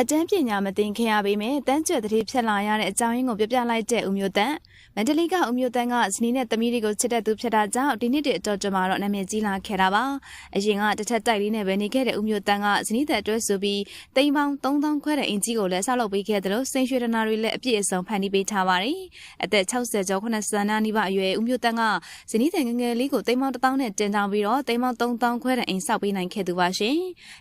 အတန်းပညာမသိခင်ရပေမဲ့တန်းကျွတ်တတိဖြစ်လာရတဲ့အကြောင်းရင်းကိုပြပြလိုက်တဲ့ဦးမျိုးတန်းမန္တလေးကဦးမျိုးတန်းကဇနီးနဲ့သမီးတွေကိုချစ်တဲ့သူဖြစ်တာကြောင့်ဒီနှစ်တည်းအတော်တွင်မှာတော့နာမည်ကြီးလာခဲ့တာပါအရင်ကတစ်ထက်တိုက်လေးနဲ့ပဲနေခဲ့တဲ့ဦးမျိုးတန်းကဇနီးတဲ့အတွက်ဆိုပြီးတိမ်ပေါင်း3000ခွဲတဲ့အင်ကြီးကိုလည်းဆောက်လုပ်ပေးခဲ့တယ်လို့စိန်ရွှေဒနာတွေလည်းအပြည့်အစုံဖန်တီးပေးထားပါတယ်အသက်60ကျော်80နာနီးပါအရွယ်ဦးမျိုးတန်းကဇနီးတဲ့ငယ်ငယ်လေးကိုတိမ်ပေါင်း1000နဲ့တင်တောင်းပြီးတော့တိမ်ပေါင်း3000ခွဲတဲ့အင်ဆောက်ပေးနိုင်ခဲ့သူပါရှင်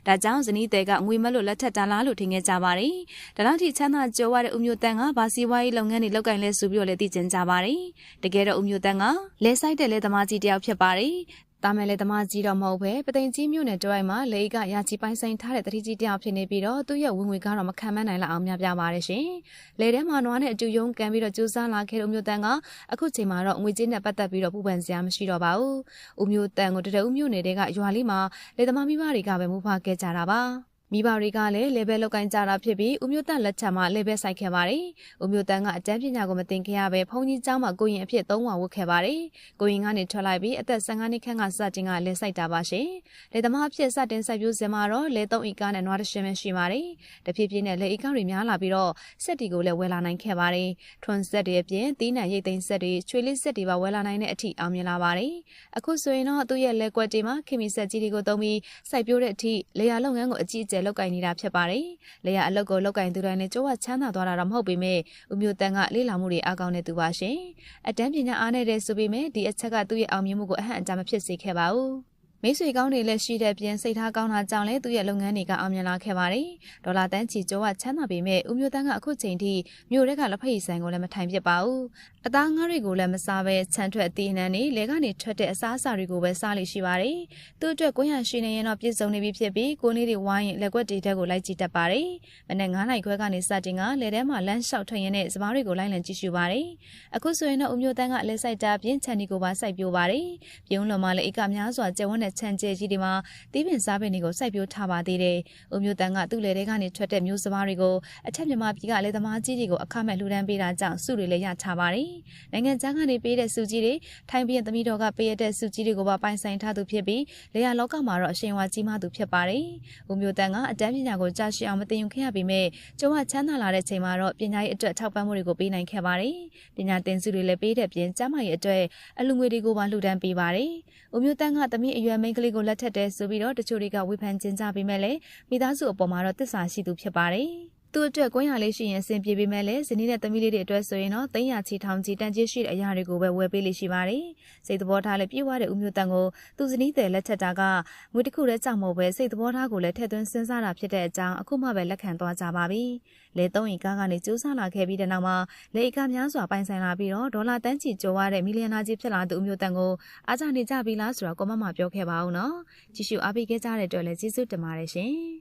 ဒါကြောင့်ဇနီးတဲ့ကငွေမလို့လက်ထက်တန်းလားလို့ထင်ခဲ့ကြပါတယ်ဒါလောက်ထိချမ်းသာကြွယ်ဝတဲ့ဦးမျိုးတန်းကဘာစီဝါရေးလုပ်ငန်းတွေလုပ်ကိုင်လဲဆိုပြီးတော့လည်းသိကျင်ကြပါတယ်။တကယ်တော့ဦးမျိုးတန်းကလဲဆိုင်တဲ့လဲသမားကြီးတယောက်ဖြစ်ပါတယ်။တာမယ်လေသမားကြီးတော့မဟုတ်ပဲပသိမ်ကြီးမြို့နယ်တဝိုက်မှာလေကရာချီပိုင်းဆိုင်ထားတဲ့တတိကြီးတယောက်ဖြစ်နေပြီးတော့သူ့ရဲ့ဝင်ငွေကတော့မခံမနိုင်လောက်အောင်များပြပါတယ်ရှင်။လေထဲမှာနွားနဲ့အတူယုံကန်ပြီးတော့ကြိုးစားလာခဲ့တဲ့ဦးမျိုးတန်းကအခုချိန်မှာတော့ငွေကြေးနဲ့ပတ်သက်ပြီးတော့ပူပန်စရာမရှိတော့ပါဘူး။ဦးမျိုးတန်းကိုတရဦးမျိုးနယ်တဲကရွာလေးမှာလေသမားမိဘတွေကပဲမူဖာခဲ့ကြတာပါ။ မိဘတွေကလည်း level လောက်ကင်ကြတာဖြစ်ပြီးဦးမျိုးတန်လက်ချက်မှာ level ဆိုင်ခဲ့ပါတယ်။ဦးမျိုးတန်ကအတန်းပညာကိုမသင်ခဲ့ရပဲဘုန်းကြီးကျောင်းမှာကိုရင်အဖြစ်သုံးဝဝတ်ခဲ့ပါတယ်။ကိုရင်ကနေထွက်လိုက်ပြီးအသက်15နှစ်ခန့်ကစတင်ကလဲဆိုင်တာပါရှင်။လေသမားအဖြစ်စတင်စိုက်ပျိုးစင်မှာတော့လေ3ဧကနဲ့နွားတစ်ရှင်ပဲရှိပါတယ်။တဖြည်းဖြည်းနဲ့လေဧကတွေများလာပြီးတော့စက်တီကိုလည်းဝယ်လာနိုင်ခဲ့ပါတယ်။ထွန်စက်တွေအပြင်သီးနှံရိတ်သိမ်းစက်တွေချွေလေးစက်တွေပါဝယ်လာနိုင်တဲ့အထိအောင်မြင်လာပါတယ်။အခုဆိုရင်တော့သူ့ရဲ့လက်ကွက်တွေမှာခင်မီစက်ကြီးတွေကိုသုံးပြီးစိုက်ပျိုးတဲ့အထိလေယာလုပ်ငန်းကိုအကြီးအကျယ်လုပ်ကိုင်နေတာဖြစ်ပါတယ်။လေယာအလုပ်ကိုလုပ်ကိုင်သူတိုင်းလည်းကြိုးဝချမ်းသာသွားတာတော့မဟုတ်ပေမဲ့ဦးမျိုးတန်းကလေးလာမှုတွေအကောင်းနေသူပါရှင်။အတန်းပညာအားနေတဲ့ဆိုပေမဲ့ဒီအချက်ကသူ့ရဲ့အောင်မြင်မှုကိုအဟန့်အတားမဖြစ်စေခဲ့ပါဘူး။ မိတ်ဆွေကောင်းတွေလည်းရှိတဲ့ပြင်စိတ်ထားကောင်းတာကြောင့်လည်းသူ့ရဲ့လုပ်ငန်းတွေကအောင်မြင်လာခဲ့ပါတယ်။ဒေါ်လာတန်းချီကျော်ကချမ်းသာပေမဲ့ဦးမျိုးတန်းကအခုချိန်ထိမြို့ထဲကလက်ဖက်ရည်ဆိုင်ကိုလည်းမထိုင်ဖြစ်ပါဘူး။အသားငါးတွေကိုလည်းမစားဘဲခြံထွက်အသီးနှံတွေလဲကနေထွက်တဲ့အစားအစာတွေကိုပဲစားလိရှိပါတယ်။သူ့အတွက်ကိုရရှိနေရင်တော့ပြည့်စုံနေပြီဖြစ်ပြီးကိုနေတွေဝိုင်းရင်လက်ကွက်တွေတက်ကိုလိုက်ကြည့်တတ်ပါတယ်။မနေ့9နိုင်ခွဲကနေစတင်ကလဲထဲမှာလမ်းလျှောက်ထွက်ရင်းနဲ့စပားတွေကိုလိုက်လံကြည့်ရှုပါတယ်။အခုဆိုရင်တော့ဦးမျိုးတန်းကလဲဆိုင်တာပြင်ခြံဒီကိုပါစိုက်ပျိုးပါတယ်။ပြုံးလွန်မှာလည်းဧကများစွာကျယ်ဝန်းတဲ့ခြံကျဲကြီးတွေမှာတီးပင်စားပင်တွေကိုစိုက်ပျိုးထားပါသေးတယ်။ဦးမျိုးတန်းကသူ့လေထဲကနေထွက်တဲ့မျိုးစပါးတွေကိုအထက်မြမပြည်ကလေသမားကြီးတွေကိုအခမဲ့လှူဒန်းပေးတာကြောင့်စုတွေလည်းရထားပါတယ်။နိုင်ငံခြားကနေပေးတဲ့စုကြီးတွေထိုင်းပြည်သမီးတော်ကပေးရတဲ့စုကြီးတွေကိုပါပိုင်ဆိုင်ထားသူဖြစ်ပြီးလေယာလောကမှာတော့အရှင်ဝါကြီးမသူဖြစ်ပါတယ်။ဦးမျိုးတန်းကအတန်းပညာကိုကြားရှိအောင်မသိရင်ခဲ့ရပေမဲ့ကျုံကချမ်းသာလာတဲ့ချိန်မှာတော့ပညာရေးအတွက်ထောက်ပံ့မှုတွေကိုပေးနိုင်ခဲ့ပါတယ်။ပညာသင်စုတွေလည်းပေးတဲ့ပြင်ကျန်းမာရေးအတွက်အလူငွေတွေကိုပါလှူဒန်းပေးပါတယ်။ဦးမျိုးတန်းကသမီးအရွယ်မိန်းကလေးကိုလက်ထက်တဲ့ဆိုပြီးတော့တချို့တွေကဝေဖန်ကျင်းကြပေမဲ့လည်းမိသားစုအပေါ်မှာတော့တစ္ဆာရှိသူဖြစ်ပါတယ်။ သူ့အတွက်ကွင်းရလေးရှိရင်အဆင်ပြေပေမဲ့လည်းဇနီးနဲ့သမီးလေးတွေအတွက်ဆိုရင်တော့သိန်းရချီထောင်ချီတန်ကြီးရှိတဲ့အရာတွေကိုပဲဝယ်ပေးလိရှိပါတယ်။စိတ်သဘောထားလည်းပြည့်ဝတဲ့ဦးမျိုးတန်ကိုသူဇနီးတဲ့လက်ထက်တာကငွေတစ်ခုတည်းကြောင့်မဟုတ်ပဲစိတ်သဘောထားကိုလည်းထည့်သွင်းစဉ်းစားတာဖြစ်တဲ့အကြောင်းအခုမှပဲလက်ခံသွားကြပါပြီ။လေသုံးရင်ကားကနေစူးစမ်းလာခဲ့ပြီးတဲ့နောက်မှာလေအကများစွာပိုင်ဆိုင်လာပြီးတော့ဒေါ်လာတန်းချီကျော်ရတဲ့မီလီယံနာကြီးဖြစ်လာသူဦးမျိုးတန်ကိုအားကြနေကြပြီလားဆိုတော့ကွန်မန့်မှာပြောခဲ့ပါဦးနော်။ကြည့်ရှုအားပေးခဲ့ကြတဲ့အတွက်လည်းကျေးဇူးတင်ပါတယ်ရှင်။